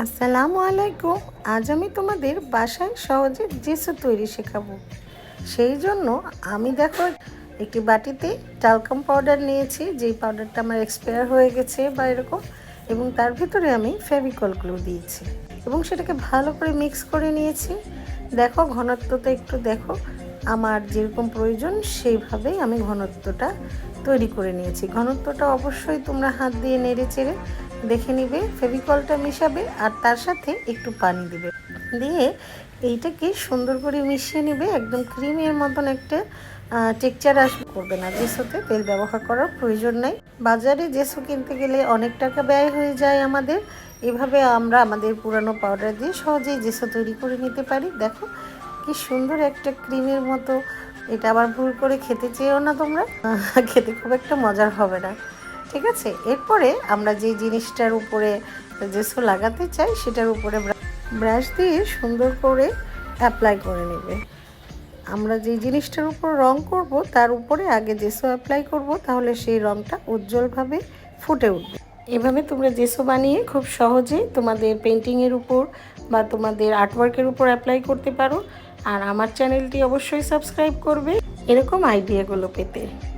আসসালামু আলাইকুম। আজ আমি তোমাদের বাসায় সহজে জেসু তৈরি শেখাবো। সেই জন্য আমি দেখো, একটি বাটিতে টালকাম পাউডার নিয়েছি, যেই পাউডারটা আমার এক্সপায়ার হয়ে গেছে বা এরকম, এবং তার ভিতরে আমি ফেভিকল গ্লু দিয়েছি। এবং সেটাকে ভালো করে মিক্স করে নিয়েছি। দেখো, ঘনত্বটা একটু দেখো, আমার যেরকম প্রয়োজন সেইভাবেই আমি ঘনত্বটা তৈরি করে নিয়েছি। ঘনত্বটা অবশ্যই তোমরা হাত দিয়ে নেড়ে চেড়ে দেখে নিবে, ফেভিকলটা মিশাবে আর তার সাথে একটু পানি দিবে। দিয়ে এইটাকে সুন্দর করে মিশিয়ে নেবে, একদম ক্রিমের মতন একটা টেকচার আসবে। করবে না জেসোতে, তেল ব্যবহার করার প্রয়োজন নাই। বাজারে জেসো কিনতে গেলে অনেক টাকা ব্যয় হয়ে যায় আমাদের। এভাবে আমরা আমাদের পুরানো পাউডার দিয়ে সহজেই জেসো তৈরি করে নিতে পারি। দেখো কি সুন্দর একটা ক্রিমের মতো। এটা আবার ভুল করে খেতে চেয়েও না তোমরা। খেতে খুব একটা মজার হবে না। ঠিক আছে? এরপরে আমরা যে জিনিসটার উপরে জেসো লাগাতে চাই, সেটার উপরে ব্রাশ দিয়ে সুন্দর করে অ্যাপ্লাই করে নেবে। আমরা যে জিনিসটার উপর রং করব, তার উপরে আগে জেসো অ্যাপ্লাই করব, তাহলে সেই রংটা উজ্জ্বলভাবে ফুটে উঠবে। এভাবে তোমরা জেসো বানিয়ে খুব সহজেই তোমাদের পেন্টিংয়ের উপর বা তোমাদের আর্টওয়ার্কের উপর অ্যাপ্লাই করতে পারো। আর আমার চ্যানেলটি অবশ্যই সাবস্ক্রাইব করবে। এরকম আইডিয়াগুলো পেতে।